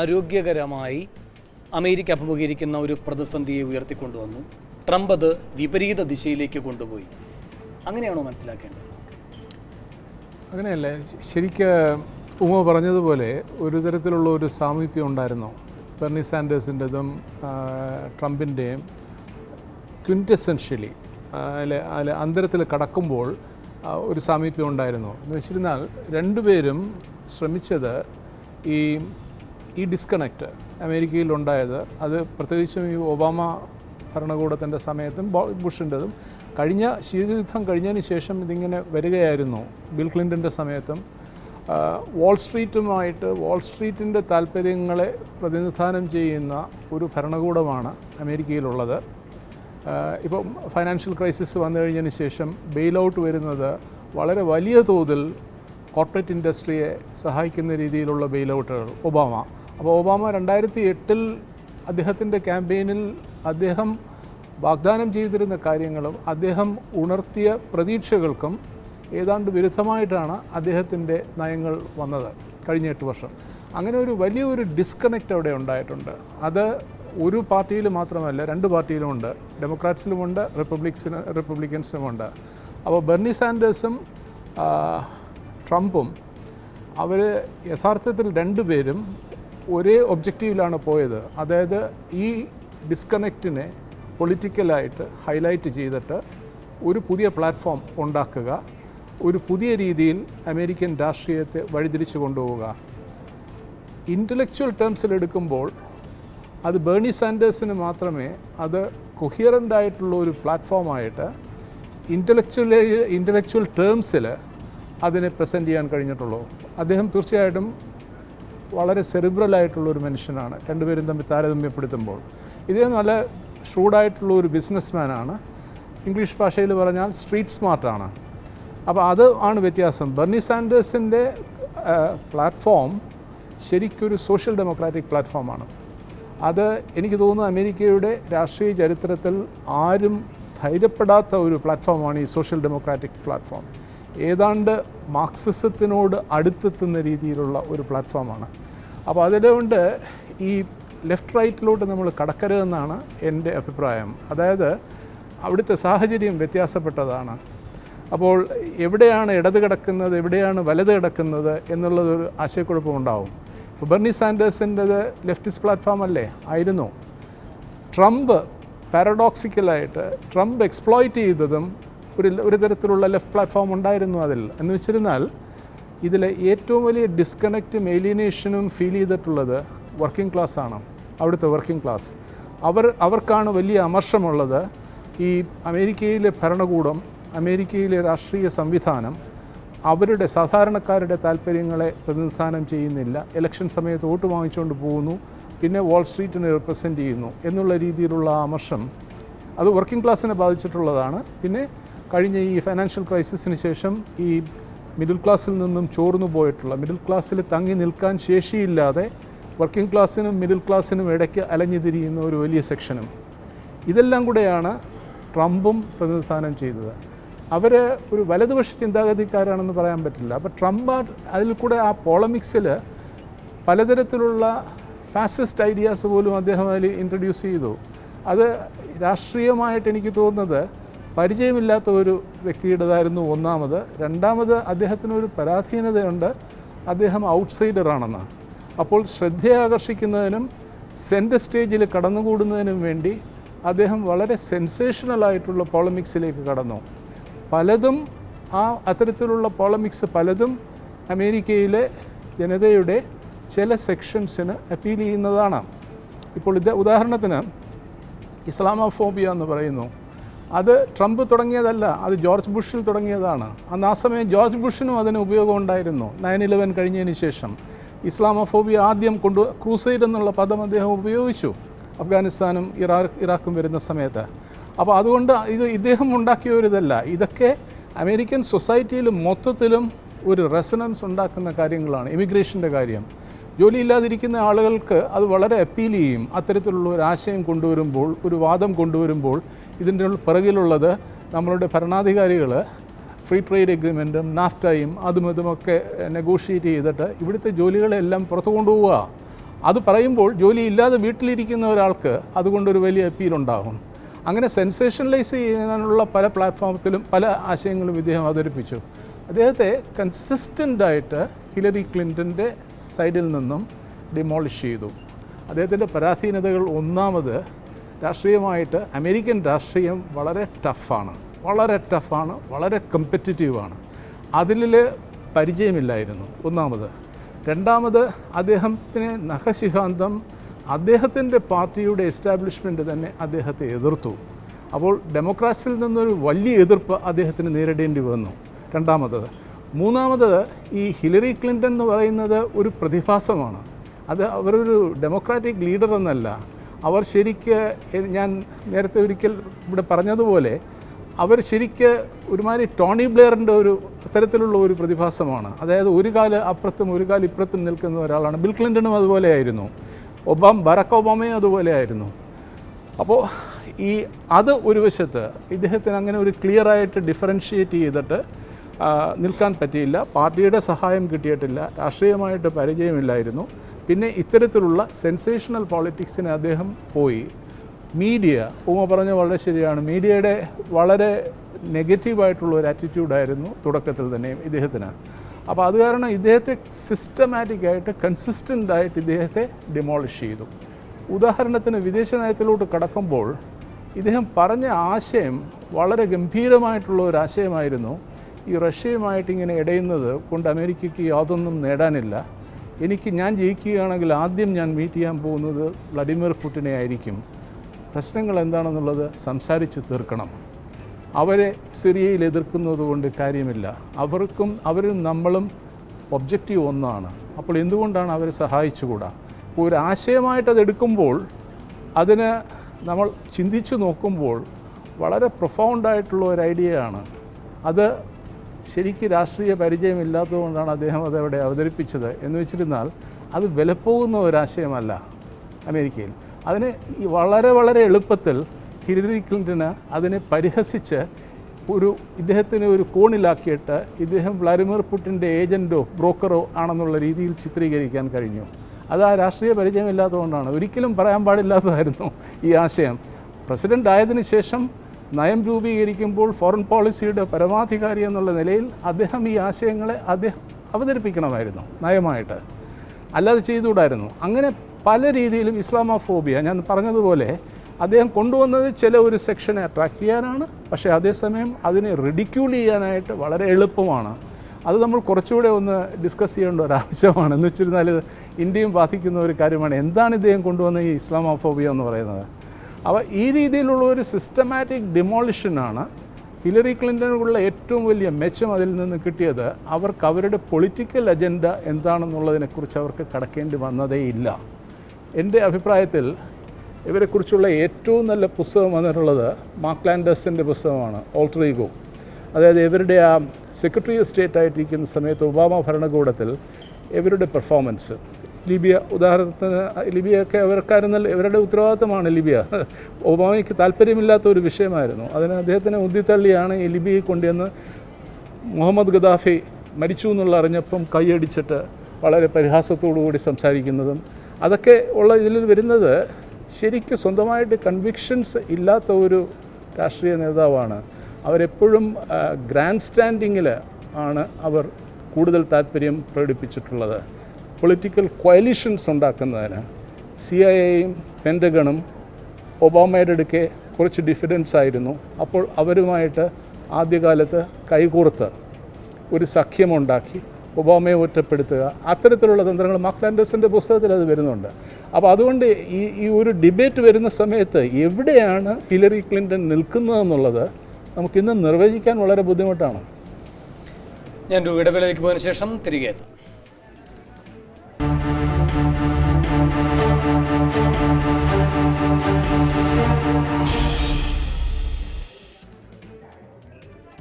ആരോഗ്യകരമായി America അഭിമുഖീകരിക്കുന്ന ഒരു പ്രതിസന്ധിയെ ഉയർത്തിക്കൊണ്ടുവന്നു. ട്രംപ് അത് വിപരീത ദിശയിലേക്ക് കൊണ്ടുപോയി. അങ്ങനെയാണോ മനസ്സിലാക്കേണ്ടത്? അങ്ങനെയല്ലേ ശരിക്ക് ഉമ പറഞ്ഞതുപോലെ ഒരു തരത്തിലുള്ള ഒരു സാമീപ്യം ഉണ്ടായിരുന്നു. ബെർണി സാൻഡേഴ്സിന്റെതും ട്രംപിന്റെയും ക്വിന്റസെൻഷ്യലി അല്ലെ അല്ലെ അന്തരത്തിൽ കടക്കുമ്പോൾ ഒരു സാമീപ്യം ഉണ്ടായിരുന്നു. എന്ന് വെച്ചിരുന്നാൽ രണ്ടുപേരും ശ്രമിച്ചത് ഈ ഈ ഡിസ്കണക്റ്റ് അമേരിക്കയിലുണ്ടായത്. അത് പ്രത്യേകിച്ചും ഈ ഒബാമ ഭരണകൂടത്തിന്റെ സമയത്തും ബുഷിന്റെതും കഴിഞ്ഞ ശീതയുദ്ധം കഴിഞ്ഞതിന് ശേഷം ഇതിങ്ങനെ വരികയായിരുന്നു. ബിൽ ക്ലിന്റന്റെ സമയത്തും. വാൾ സ്ട്രീറ്റുമായിട്ട് വാൾ സ്ട്രീറ്റിന്റെ താല്പര്യങ്ങളെ പ്രതിനിധാനം ചെയ്യുന്ന ഒരു ഭരണകൂടമാണ് അമേരിക്കയിലുള്ളത്. ഇപ്പം ഫൈനാൻഷ്യൽ ക്രൈസിസ് വന്നു കഴിഞ്ഞതിന് ശേഷം ബെയിൽ ഔട്ട് വരുന്നത് വളരെ വലിയ തോതിൽ കോർപ്പറേറ്റ് ഇൻഡസ്ട്രിയെ സഹായിക്കുന്ന രീതിയിലുള്ള ബെയിൽ ഔട്ടുകൾ ഒബാമ. അപ്പോൾ ഒബാമ രണ്ടായിരത്തി എട്ടിൽ അദ്ദേഹത്തിന്റെ ക്യാമ്പയിനിൽ അദ്ദേഹം വാഗ്ദാനം ചെയ്തിരുന്ന കാര്യങ്ങളും അദ്ദേഹം ഉണർത്തിയ പ്രതീക്ഷകൾക്കും ഏതാണ്ട് വിരുദ്ധമായിട്ടാണ് അദ്ദേഹത്തിന്റെ നയങ്ങൾ വന്നത് കഴിഞ്ഞ എട്ട് വർഷം. അങ്ങനെ ഒരു വലിയൊരു ഡിസ്കണക്റ്റ് അവിടെ ഉണ്ടായിട്ടുണ്ട്. അത് ഒരു പാർട്ടിയിൽ മാത്രമല്ല രണ്ട് പാർട്ടിയിലുമുണ്ട്. ഡെമോക്രാറ്റ്സിലുമുണ്ട് റിപ്പബ്ലിക്സിന് റിപ്പബ്ലിക്കൻസിലുമുണ്ട് അപ്പോൾ ബെർണി സാൻഡേഴ്സും ട്രംപും അവർ യഥാർത്ഥത്തിൽ രണ്ടുപേരും ഒരേ ഒബ്ജക്റ്റീവിലാണ് പോയത്. അതായത് ഈ ഡിസ്കണക്റ്റിനെ പൊളിറ്റിക്കലായിട്ട് ഹൈലൈറ്റ് ചെയ്തിട്ട് ഒരു പുതിയ പ്ലാറ്റ്ഫോം ഉണ്ടാക്കുക ഒരു പുതിയ രീതിയിൽ അമേരിക്കൻ രാഷ്ട്രീയത്തെ വഴിതിരിച്ചു കൊണ്ടുപോവുക. ഇന്റലക്ച്വൽ ടേംസിൽ എടുക്കുമ്പോൾ അത് ബേണി സാൻഡേഴ്സിന് മാത്രമേ അത് കൊഹിയറന്റ് ആയിട്ടുള്ള ഒരു പ്ലാറ്റ്ഫോമായിട്ട് ഇന്റലക്ച്വൽ ഇന്റലക്ച്വൽ ടേംസിൽ അതിനെ പ്രസന്റ് ചെയ്യാൻ കഴിഞ്ഞിട്ടുള്ളൂ. അദ്ദേഹം തീർച്ചയായിട്ടും വളരെ ഒരു മനുഷ്യനാണ്. രണ്ടുപേരും തമ്മിൽ താരതമ്യപ്പെടുത്തുമ്പോൾ. ഇദ്ദേഹം നല്ല ഷൂഡായിട്ടുള്ള ഒരു ബിസിനസ്മാനാണ് ഇംഗ്ലീഷ് ഭാഷയിൽ പറഞ്ഞാൽ സ്ട്രീറ്റ് സ്മാർട്ടാണ് അപ്പോൾ അത് ആണ് വ്യത്യാസം. ബെർണി സാൻഡേഴ്സിന്റെ പ്ലാറ്റ്ഫോം ശരിക്കൊരു സോഷ്യൽ ഡെമോക്രാറ്റിക് പ്ലാറ്റ്ഫോമാണ് അത് എനിക്ക് തോന്നുന്നു അമേരിക്കയുടെ രാഷ്ട്രീയ ചരിത്രത്തിൽ ആരും ധൈര്യപ്പെടാത്ത ഒരു പ്ലാറ്റ്ഫോമാണ് ഈ സോഷ്യൽ ഡെമോക്രാറ്റിക് പ്ലാറ്റ്ഫോം ഏതാണ്ട് മാർക്സിസത്തിനോട് അടുത്തെത്തുന്ന രീതിയിലുള്ള ഒരു പ്ലാറ്റ്ഫോമാണ് അപ്പോൾ അതുകൊണ്ട് ഈ ലെഫ്റ്റ് റൈറ്റിലോട്ട് നമ്മൾ കടക്കരുതെന്നാണ് എന്റെ അഭിപ്രായം. അതായത് അവിടുത്തെ സാഹചര്യം വ്യത്യാസപ്പെട്ടതാണ്. അപ്പോൾ എവിടെയാണ് ഇടത് കിടക്കുന്നത് എവിടെയാണ് വലത് കിടക്കുന്നത് എന്നുള്ളതൊരു ആശയക്കുഴപ്പമുണ്ടാവും ഇപ്പോൾ ബെർണി സാൻഡേഴ്സിന്റെത് ലെഫ്റ്റിസ്റ്റ് പ്ലാറ്റ്ഫോം അല്ലേ? ആയിരുന്നു. ട്രംപ് പാരഡോക്സിക്കലായിട്ട് ട്രംപ് എക്സ്പ്ലോയിറ്റ് ചെയ്തതും ഒരു ഒരു തരത്തിലുള്ള ലെഫ്റ്റ് പ്ലാറ്റ്ഫോം ഉണ്ടായിരുന്നു അതിൽ. എന്ന് വെച്ചിരുന്നാൽ ഇതിലെ ഏറ്റവും വലിയ ഡിസ്കണക്റ്റും ഏലിയനേഷനും ഫീൽ ചെയ്തിട്ടുള്ളത് വർക്കിംഗ് ക്ലാസ് ആണ്. അവിടുത്തെ വർക്കിംഗ് ക്ലാസ് അവർ അവർക്കാണ് വലിയ അമർഷമുള്ളത്. ഈ അമേരിക്കയിലെ ഭരണകൂടം അമേരിക്കയിലെ രാഷ്ട്രീയ സംവിധാനം അവരുടെ സാധാരണക്കാരുടെ താല്പര്യങ്ങളെ പ്രതിനിധാനം ചെയ്യുന്നില്ല. ഇലക്ഷൻ സമയത്ത് വോട്ട് വാങ്ങിച്ചുകൊണ്ട് പോകുന്നു. പിന്നെ വാൾ സ്ട്രീറ്റിനെ റിപ്രസെന്റ് ചെയ്യുന്നു എന്നുള്ള രീതിയിലുള്ള അമർഷം അത് വർക്കിംഗ് ക്ലാസ്സിനെ ബാധിച്ചിട്ടുള്ളതാണ്. പിന്നെ കഴിഞ്ഞ ഈ ഫൈനാൻഷ്യൽ ക്രൈസിസിന് ശേഷം ഈ മിഡിൽ ക്ലാസ്സിൽ നിന്നും ചോർന്നു പോയിട്ടുള്ള മിഡിൽ ക്ലാസ്സിൽ തങ്ങി നിൽക്കാൻ ശേഷിയില്ലാതെ വർക്കിംഗ് ക്ലാസ്സിനും മിഡിൽ ക്ലാസ്സിനും ഇടയ്ക്ക് അലഞ്ഞുതിരിയുന്ന ഒരു വലിയ സെക്ഷനും. ഇതെല്ലാം കൂടെയാണ് ട്രംപും പ്രതിനിധാനം ചെയ്തത്. അവർ ഒരു വലതുപക്ഷ ചിന്താഗതിക്കാരാണെന്ന് പറയാൻ പറ്റില്ല. അപ്പോൾ ട്രംപ് അതിൽ കൂടെ ആ പോളമിക്സിൽ പലതരത്തിലുള്ള ഫാസിസ്റ്റ് ഐഡിയാസ് പോലും അദ്ദേഹം അതിൽ ഇൻട്രൊഡ്യൂസ് ചെയ്തു. അത് രാഷ്ട്രീയമായിട്ട് എനിക്ക് തോന്നുന്നത് പരിചയമില്ലാത്ത ഒരു വ്യക്തിയുടേതായിരുന്നു ഒന്നാമത്. രണ്ടാമത് അദ്ദേഹത്തിനൊരു പരാധീനതയുണ്ട്. അദ്ദേഹം ഔട്ട്സൈഡറാണെന്ന്. അപ്പോൾ ശ്രദ്ധയാകർഷിക്കുന്നതിനും സെന്റർ സ്റ്റേജിൽ കടന്നുകൂടുന്നതിനും വേണ്ടി അദ്ദേഹം വളരെ സെൻസേഷണലായിട്ടുള്ള പോളമിക്സിലേക്ക് കടന്നു. പലതും ആ അത്തരത്തിലുള്ള പോളമിക്സ് പലതും അമേരിക്കയിലെ ജനതയുടെ ചില സെക്ഷൻസിന് അപ്പീൽ ചെയ്യുന്നതാണ്. ഇപ്പോൾ ഇത് ഉദാഹരണത്തിന് ഇസ്ലാമോഫോബിയ എന്ന് പറയുന്നു. അത് ട്രംപ് തുടങ്ങിയതല്ല അത് ജോർജ് ബുഷിൽ തുടങ്ങിയതാണ്. അന്ന് ആ സമയം ജോർജ് ബുഷിനും അതിന് ഉപയോഗം ഉണ്ടായിരുന്നു. നയൻ ഇലവൻ കഴിഞ്ഞതിന് ശേഷം ഇസ്ലാമോഫോബിയ ആദ്യം കൊണ്ട് ക്രൂസൈഡ് എന്നുള്ള പദം അദ്ദേഹം ഉപയോഗിച്ചു അഫ്ഗാനിസ്ഥാനും ഇറാഖ് ഇറാഖും വരുന്ന സമയത്ത്. അപ്പോൾ അതുകൊണ്ട് ഇത് ഇദ്ദേഹം ഉണ്ടാക്കിയ ഒരു ഇതല്ല. ഇതൊക്കെ അമേരിക്കൻ സൊസൈറ്റിയിൽ മൊത്തത്തിലും ഒരു റെസനൻസ് ഉണ്ടാക്കുന്ന കാര്യങ്ങളാണ്. ഇമിഗ്രേഷന്റെ കാര്യം. ജോലിയില്ലാതിരിക്കുന്ന ആളുകൾക്ക് അത് വളരെ അപ്പീൽ ചെയ്യും. അത്തരത്തിലുള്ള ഒരു ആശയം കൊണ്ടുവരുമ്പോൾ ഒരു വാദം കൊണ്ടുവരുമ്പോൾ ഇതിന്റെ പിറകിലുള്ളത് നമ്മളുടെ ഭരണാധികാരികൾ ഫ്രീ ട്രേഡ് എഗ്രിമെന്റും നാഫ്റ്റയും അതും ഇതുമൊക്കെ നെഗോഷിയേറ്റ് ചെയ്തിട്ട് ഇവിടുത്തെ ജോലികളെല്ലാം പുറത്തു കൊണ്ടുപോവുക. അത് പറയുമ്പോൾ ജോലി ഇല്ലാതെ വീട്ടിലിരിക്കുന്ന ഒരാൾക്ക് അതുകൊണ്ടൊരു വലിയ അപ്പീൽ ഉണ്ടാകും. അങ്ങനെ സെൻസേഷനലൈസ് ചെയ്യാനുള്ള പല പ്ലാറ്റ്ഫോമത്തിലും പല ആശയങ്ങളും ഇദ്ദേഹം അവതരിപ്പിച്ചു. അദ്ദേഹത്തെ കൺസിസ്റ്റന്റായിട്ട് ഹിലറി ക്ലിന്റന്റെ സൈഡിൽ നിന്നും ഡിമോളിഷ് ചെയ്തു. അദ്ദേഹത്തിന്റെ പരാധീനതകൾ ഒന്നാമത് രാഷ്ട്രീയമായിട്ട് അമേരിക്കൻ രാഷ്ട്രീയം വളരെ ടഫാണ് വളരെ ടഫാണ് വളരെ കമ്പറ്റിറ്റീവാണ് അതിൽ പരിചയമില്ലായിരുന്നു ഒന്നാമത്. രണ്ടാമത് അദ്ദേഹത്തിന് നഖശിഖാന്തം അദ്ദേഹത്തിന്റെ പാർട്ടിയുടെ എസ്റ്റാബ്ലിഷ്മെന്റ് തന്നെ അദ്ദേഹത്തെ എതിർത്തു. അപ്പോൾ ഡെമോക്രാറ്റ്സിൽ നിന്നൊരു വലിയ എതിർപ്പ് അദ്ദേഹത്തിന് നേരിടേണ്ടി വന്നു. രണ്ടാമത്. മൂന്നാമത് ഈ ഹിലറി ക്ലിന്റൺ എന്ന് പറയുന്നത് ഒരു പ്രതിഭാസമാണ്. അത് അവരൊരു ഡെമോക്രാറ്റിക് ലീഡർ എന്നല്ല. അവർ ശരിക്ക് ഞാൻ നേരത്തെ ഒരിക്കൽ ഇവിടെ പറഞ്ഞതുപോലെ അവർ ശരിക്ക് ഒരുമാതിരി ടോണി ബ്ലെയറിന്റെ ഒരു തരത്തിലുള്ള ഒരു പ്രതിഭാസമാണ്. അതായത് ഒരു കാൽ അപ്പുറത്തും ഒരു കാൽ ഇപ്പുറത്തും നിൽക്കുന്ന ഒരാളാണ് ബിൽ ക്ലിന്റണും അതുപോലെയായിരുന്നു ഒബാം ബറക്ക ഒബാമയും അതുപോലെയായിരുന്നു അപ്പോൾ ഈ അത് ഒരു വശത്ത് ഇദ്ദേഹത്തിന് അങ്ങനെ ഒരു ക്ലിയറായിട്ട് ഡിഫറൻഷ്യേറ്റ് ചെയ്തിട്ട് നിൽക്കാൻ പറ്റിയില്ല. പാർട്ടിയുടെ സഹായം കിട്ടിയിട്ടില്ല. രാഷ്ട്രീയമായിട്ട് പരിചയമില്ലായിരുന്നു. പിന്നെ ഇത്തരത്തിലുള്ള സെൻസേഷണൽ പോളിറ്റിക്സിന് അദ്ദേഹം പോയി. മീഡിയ ഉമ പറഞ്ഞ വളരെ ശരിയാണ്. മീഡിയയുടെ വളരെ നെഗറ്റീവായിട്ടുള്ള ഒരു ആറ്റിറ്റ്യൂഡായിരുന്നു തുടക്കത്തിൽ തന്നെയും ഇദ്ദേഹത്തിന്. അപ്പോൾ അത് കാരണം ഇദ്ദേഹത്തെ സിസ്റ്റമാറ്റിക്കായിട്ട് കൺസിസ്റ്റന്റായിട്ട് ഇദ്ദേഹത്തെ ഡിമോളിഷ് ചെയ്തു. ഉദാഹരണത്തിന് വിദേശ നയത്തിലോട്ട് കടക്കുമ്പോൾ ഇദ്ദേഹം പറഞ്ഞ ആശയം വളരെ ഗംഭീരമായിട്ടുള്ള ഒരു ആശയമായിരുന്നു. ഈ റഷ്യയുമായിട്ട് ഇങ്ങനെ ഇടയുന്നത് കൊണ്ട് അമേരിക്കയ്ക്ക് യാതൊന്നും നേടാനില്ല. എനിക്ക് ഞാൻ ജയിക്കുകയാണെങ്കിൽ ആദ്യം ഞാൻ മീറ്റ് ചെയ്യാൻ പോകുന്നത് വ്ളാഡിമിർ പുട്ടിനെ ആയിരിക്കും. പ്രശ്നങ്ങൾ എന്താണെന്നുള്ളത് സംസാരിച്ച് തീർക്കണം. അവരെ സിറിയയിൽ എതിർക്കുന്നത് കൊണ്ട് കാര്യമില്ല. അവർക്കും അവരും നമ്മളും ഒബ്ജക്റ്റീവ് ഒന്നാണ്. അപ്പോൾ എന്തുകൊണ്ടാണ് അവരെ സഹായിച്ചുകൂടാ? അപ്പോൾ ഒരു ആശയമായിട്ട് അതെടുക്കുമ്പോൾ അതിന് നമ്മൾ ചിന്തിച്ചു നോക്കുമ്പോൾ വളരെ പ്രൊഫൗണ്ടായിട്ടുള്ള ഒരു ഐഡിയയാണ് അത് ശരിക്ക് രാഷ്ട്രീയ പരിചയമില്ലാത്തതുകൊണ്ടാണ് അദ്ദേഹം അതവിടെ അവതരിപ്പിച്ചത് എന്ന് വെച്ചിരുന്നാൽ അത് വിലപ്പോകുന്ന ഒരാശയമല്ല അമേരിക്കയിൽ. അതിന് വളരെ വളരെ എളുപ്പത്തിൽ ഹിലറി ക്ലിന്റന് അതിനെ പരിഹസിച്ച് ഒരു ഇദ്ദേഹത്തിനെ ഒരു കോണിലാക്കിയിട്ട് ഇദ്ദേഹം വ്ളാഡിമിർ പുട്ടിന്റെ ഏജന്റോ ബ്രോക്കറോ ആണെന്നുള്ള രീതിയിൽ ചിത്രീകരിക്കാൻ കഴിഞ്ഞു. അത് ആ രാഷ്ട്രീയ പരിചയമില്ലാത്തതുകൊണ്ടാണ്. ഒരിക്കലും പറയാൻ പാടില്ലാത്തതായിരുന്നു ഈ ആശയം. പ്രസിഡന്റ് ആയതിനു ശേഷം നയം രൂപീകരിക്കുമ്പോൾ ഫോറിൻ പോളിസിയുടെ പരമാധികാരി എന്നുള്ള നിലയിൽ അദ്ദേഹം ഈ ആശയങ്ങളെ അദ്ദേഹം അവതരിപ്പിക്കണമായിരുന്നു നയമായിട്ട്. അല്ലാതെ ചെയ്തുകൂടായിരുന്നു. അങ്ങനെ പല രീതിയിലും ഇസ്ലാമോഫോബിയ ഞാൻ പറഞ്ഞതുപോലെ അദ്ദേഹം കൊണ്ടുവന്നത് ചില ഒരു സെക്ഷനെ അട്രാക്റ്റ് ചെയ്യാനാണ്. പക്ഷേ അതേസമയം അതിനെ റിഡിക്യൂൾ ചെയ്യാനായിട്ട് വളരെ എളുപ്പമാണ്. അത് നമ്മൾ കുറച്ചുകൂടെ ഒന്ന് ഡിസ്കസ് ചെയ്യേണ്ട ഒരു ആവശ്യമാണ്. എന്ന് വെച്ചിരുന്നാൽ ഇന്ത്യയും ബാധിക്കുന്ന ഒരു കാര്യമാണ്. എന്താണ് ഇദ്ദേഹം കൊണ്ടുവന്ന ഈ ഇസ്ലാമോഫോബിയ എന്ന് പറയുന്നത്? അപ്പോൾ ഈ രീതിയിലുള്ള ഒരു സിസ്റ്റമാറ്റിക് ഡിമോളിഷനാണ് ഹിലറി ക്ലിന്റനുള്ള ഏറ്റവും വലിയ മെച്ചം അതിൽ നിന്ന് കിട്ടിയത്. അവർക്ക് അവരുടെ പൊളിറ്റിക്കൽ അജണ്ട എന്താണെന്നുള്ളതിനെക്കുറിച്ച് അവർക്ക് കടക്കേണ്ടി വന്നതേ ഇല്ല. എന്റെ അഭിപ്രായത്തിൽ ഇവരെക്കുറിച്ചുള്ള ഏറ്റവും നല്ല പുസ്തകം വന്നിട്ടുള്ളത് മാർക്ക് ലാൻഡേഴ്സിന്റെ പുസ്തകമാണ് ഓൾട്രീഗോ അതായത് ഇവരുടെ ആ സെക്രട്ടറി ഓഫ് സ്റ്റേറ്റ് ആയിട്ടിരിക്കുന്ന സമയത്ത് ഒബാമ ഭരണകൂടത്തിൽ ഇവരുടെ പെർഫോമൻസ് ലിബിയ ഉദാഹരണത്തിന് ലിബിയൊക്കെ അവർക്കായിരുന്നല്ലോ ഇവരുടെ ഉത്തരവാദിത്തമാണ് ലിബിയ. ഒബാമയ്ക്ക് താല്പര്യമില്ലാത്ത ഒരു വിഷയമായിരുന്നു. അതിന് അദ്ദേഹത്തിനെ ഉന്തിത്തള്ളിയാണ് ഈ ലിബിയെ കൊണ്ടുവന്ന് മുഹമ്മദ് ഗദാഫി മരിച്ചു എന്നുള്ള അറിഞ്ഞപ്പം കൈയടിച്ചിട്ട് വളരെ പരിഹാസത്തോടു കൂടി സംസാരിക്കുന്നതും. അതൊക്കെ ഉള്ള ഇതിൽ വരുന്നത് ശരിക്കും സ്വന്തമായിട്ട് കൺവിക്ഷൻസ് ഇല്ലാത്ത ഒരു രാഷ്ട്രീയ നേതാവാണ്. അവരെപ്പോഴും ഗ്രാൻഡ് സ്റ്റാൻഡിങ്ങിൽ ആണ് അവർ കൂടുതൽ താല്പര്യം പ്രകടിപ്പിച്ചിട്ടുള്ളത്. പൊളിറ്റിക്കൽ കൊയലിഷൻസ് ഉണ്ടാക്കുന്നതിന് സി ഐ എയും പെൻഡഗണും ഒബാമയുടെ അടുക്കെ കുറച്ച് ഡിഫറൻസ് ആയിരുന്നു. അപ്പോൾ അവരുമായിട്ട് ആദ്യകാലത്ത് കൈകോർത്ത് ഒരു സഖ്യമുണ്ടാക്കി ഒബാമയെ ഒറ്റപ്പെടുത്തുക. അത്തരത്തിലുള്ള തന്ത്രങ്ങൾ മാക്ലാൻഡേഴ്സിന്റെ പുസ്തകത്തിൽ അത് വരുന്നുണ്ട്. അപ്പോൾ അതുകൊണ്ട് ഈ ഈ ഒരു ഡിബേറ്റ് വരുന്ന സമയത്ത് എവിടെയാണ് ഹിലറി ക്ലിന്റൺ നിൽക്കുന്നതെന്നുള്ളത് നമുക്കിന്ന് നിർവചിക്കാൻ വളരെ ബുദ്ധിമുട്ടാണ്. ഞാൻ ഒരു ഇടവേളയ്ക്ക് പോയതിനു ശേഷം തിരികെ എത്താം.